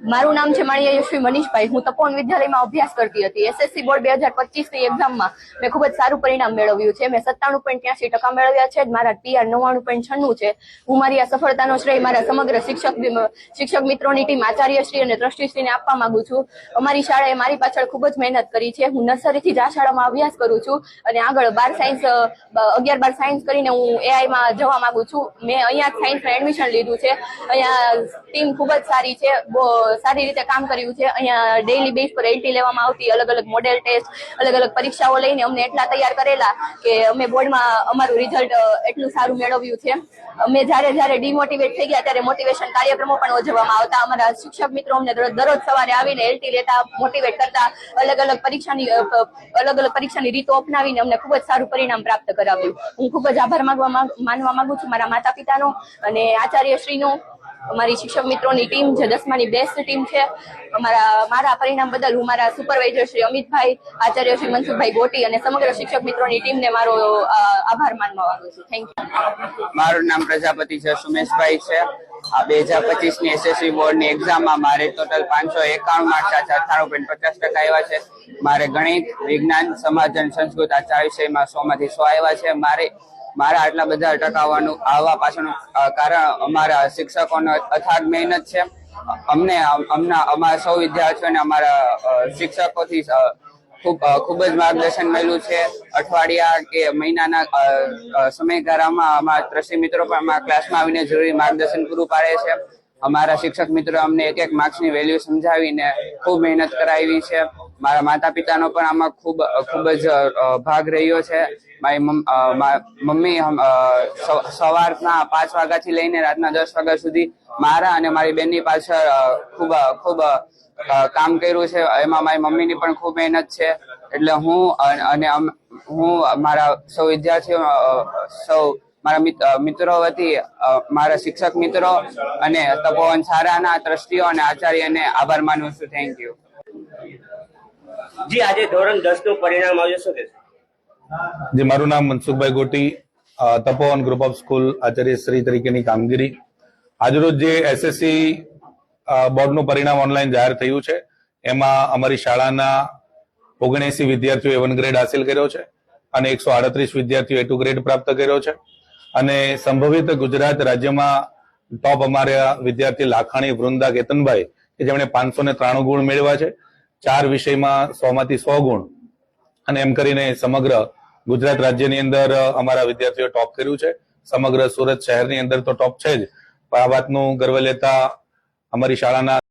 મારું નામ છે માળિયા યશ્વી મનીષભાઈ. હું તપોવન વિદ્યાલયમાં અભ્યાસ કરતી હતી. એસએસસી બોર્ડ બે હજાર પચીસની એક્ઝામમાં મેં ખૂબ જ સારું પરિણામ મેળવ્યું છે. મેં સત્તાણું પોઈન્ટ ત્યાંસી ટકા મેળવ્યા છે. મારા પીઆર નવ્વાણું પોઈન્ટ છન્નું છે. હું મારી આ સફળતાનો શ્રેય મારા સમગ્ર શિક્ષક શિક્ષક મિત્રોની ટીમ, આચાર્યશ્રી અને ટ્રસ્ટીશ્રીને આપવા માંગુ છું. અમારી શાળાએ મારી પાછળ ખૂબ જ મહેનત કરી છે. હું નર્સરીથી જ આ શાળામાં અભ્યાસ કરું છું અને આગળ બાર સાયન્સ અગિયાર બાર સાયન્સ કરીને હું એઆઈમાં જવા માંગુ છું. મેં અહીંયા સાયન્સમાં એડમિશન લીધું છે. અહીંયા ટીમ ખૂબ જ સારી છે. સારી રીતે કામ કર્યું છે. અહીંયા ડેઈલી બેઝ પર એલટી લેવામાં આવતી અલગ અલગ મોડેલ ટેસ્ટ અલગ અલગ પરીક્ષાઓ લઈને અમને એટલા તૈયાર કરેલા કે અમે બોર્ડમાં અમારું રિઝલ્ટ એટલું સારું મેળવ્યું છે. અમે જ્યારે જ્યારે ડિમોટિવેટ થઈ ગયા ત્યારે મોટિવેશન કાર્યક્રમો પણ ઉજવવામાં આવતા. અમારા શિક્ષક મિત્રો અમને દરરોજ સવારે આવીને એલટી લેતા મોટિવેટ કરતા, અલગ અલગ પરીક્ષાની અલગ અલગ પરીક્ષાની રીતો અપનાવીને અમને ખૂબ જ સારું પરિણામ પ્રાપ્ત કરાવ્યું. હું ખૂબ જ આભાર માનવા માંગુ છું મારા માતા પિતાનો અને આચાર્યશ્રીનો. અમારી શિક્ષક મિત્રોની ટીમ જે દસમાની બેસ્ટ ટીમ છે. અમારા, મારા પરિણામ બદલ હું મારા સુપરવાઇઝર શ્રી અમિતભાઈ, આચાર્ય શ્રી મનસુખભાઈ ગોટી અને સમગ્ર શિક્ષક મિત્રોની ટીમને મારો આભાર માનવા માંગુ છું. થેન્ક યુ મારું નામ પ્રજાપતિ છે, સુમેશભાઈ છે. આ બે હજાર પચીસની એસએસસી બોર્ડની એક્ઝામમાં મારે ટોટલ પાંચસો એકાણું માર્ક્સ આ અઠાણું પોઈન્ટ પચાસ ટકા આવ્યા છે. મારે ગણિત, વિજ્ઞાન, સમાજ અને સંસ્કૃત આ ચાર વિષયમાં સો માંથી સો આવ્યા છે. મારે મારા આટલા બધા અટકાવવાનું, આવવા પાછળનું કારણ અમારા શિક્ષકોનો અથાગ મહેનત છે. અમને અમના, અમારા સૌ વિદ્યાર્થીઓને અમારા શિક્ષકોથી ખૂબ ખૂબ જ માર્ગદર્શન મળ્યું છે. અઠવાડિયા કે મહિનાના સમયગાળામાં અમારા ત્રસી મિત્રો પણ અમારા ક્લાસમાં આવીને જરૂરી માર્ગદર્શન પૂરું પાડે છે. અમારા શિક્ષક મિત્રો અમને એક એક માર્ક્સની વેલ્યુ સમજાવીને ખૂબ મહેનત કરાવી છે. મારા માતા પિતાનો પણ આમાં ખૂબ ખૂબ જ ભાગ રહ્યો છે. મારી મમ- મમ્મી સવારના પાંચ વાગ્યાથી લઈને રાતના દસ વાગ્યા સુધી મારા અને મારી બેનની પાછળ ખૂબ ખૂબ કામ કર્યું છે. એમાં મારી મમ્મીની પણ ખૂબ મહેનત છે. એટલે હું અને હું મારા સૌ વિદ્યાર્થીઓ સૌ મારા મિત્રો વતી મારા શિક્ષક મિત્રો અને તપોવન સારાના ટ્રસ્ટીઓ અને આચાર્યને આભાર માનું છું. થેન્ક યુ જી, આજે ધોરણ દસનું પરિણામ આવ્યું શું જે, મારું નામ Mansukhbhai Goti Tapovan group of school Acharya Shri તરીકેની કામગીરી. આજરોજ જે એસએસસી બોર્ડનું પરિણામ ઓનલાઈન જાહેર થયું છે, એમાં અમારી શાળાના ઓગણએસી વિદ્યાર્થીઓ વન ગ્રેડ હાસિલ કર્યો છે અને એકસો આડત્રીસ વિદ્યાર્થીઓએ ટુ ગ્રેડ પ્રાપ્ત કર્યો છે. અને સંભવિત ગુજરાત રાજ્યમાં ટોપ અમારા વિદ્યાર્થી લાખાણી વૃંદા કેતનભાઈ, કે જેમણે પાંચસો ને ત્રાણું ગુણ મેળવ્યા છે, ચાર વિષયમાં સો માંથી સો ગુણ. અને એમ કરીને સમગ્ર ગુજરાત રાજ્યની અંદર અમારા વિદ્યાર્થીઓ ટોપ કર્યું છે. સમગ્ર સુરત શહેરની અંદર તો ટોપ છે જ. પણ આ વાતનું ગર્વ લેતા અમારી શાળાના